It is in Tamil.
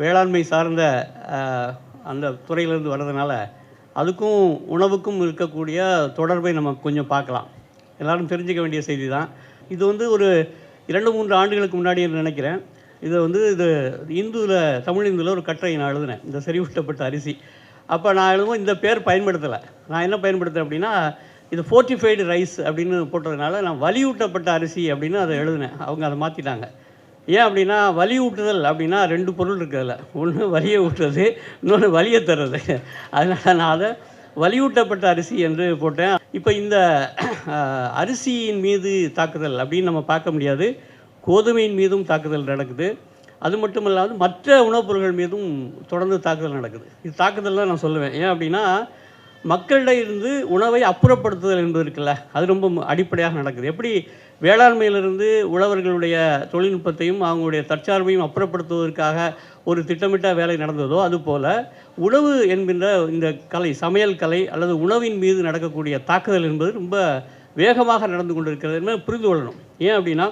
வேளாண்மை சார்ந்த அந்த துறையிலேருந்து வர்றதுனால அதுக்கும் உணவுக்கும் இருக்கக்கூடிய தொடர்பை நம்ம கொஞ்சம் பார்க்கலாம். எல்லாரும் தெரிஞ்சுக்க வேண்டிய செய்தி தான் இது வந்து ஒரு இரண்டு மூன்று ஆண்டுகளுக்கு முன்னாடி நினைக்கிறேன். இதை வந்து இது இந்துவில் தமிழ் இந்துவில் ஒரு கட்டுரை நான் எழுதினேன். இந்த செறிவூட்டப்பட்ட அரிசி. அப்போ நான் எழுதும் இந்த பேர் பயன்படுத்தலை. நான் என்ன பயன்படுத்துகிறேன் அப்படின்னா இது ஃபோர்ட்டிஃபைடு ரைஸ் அப்படின்னு போட்டதுனால நான் வலியூட்டப்பட்ட அரிசி அப்படின்னு அதை எழுதினேன். அவங்க அதை மாற்றிட்டாங்க ஏன் அப்படின்னா வலியூட்டுதல் அப்படின்னா ரெண்டு பொருள் இருக்குதுல்ல ஒன்று வலியை ஊட்டுறது இன்னொன்று வலியை தர்றது. அதனால் நான் அதை வலியூட்டப்பட்ட அரிசி என்று போட்டேன். இப்போ இந்த அரிசியின் மீது தாக்குதல் அப்படின்னு நம்ம பார்க்க முடியாது. கோதுமையின் மீதும் தாக்குதல் நடக்குது. அது மட்டும் இல்லாமல் மற்ற உணவுப் பொருட்கள் மீதும் தொடர்ந்து தாக்குதல் நடக்குது. இது தாக்குதல் தான் நான் சொல்லுவேன். ஏன் அப்படின்னா மக்களிடம் இருந்து உணவை அப்புறப்படுத்துதல் என்பது இருக்குல்ல அது ரொம்ப அடிப்படையாக நடக்குது. எப்படி வேளாண்மையிலிருந்து உழவர்களுடைய தொழில்நுட்பத்தையும் அவங்களுடைய தற்சார்பையும் அப்புறப்படுத்துவதற்காக ஒரு திட்டமிட்ட வேலை நடந்ததோ அதுபோல் உணவு என்கின்ற இந்த கலை சமையல் கலை அல்லது உணவின் மீது நடக்கக்கூடிய தாக்குதல் என்பது ரொம்ப வேகமாக நடந்து கொண்டிருக்கிறது என்பதை புரிந்து கொள்ளணும். ஏன் அப்படின்னா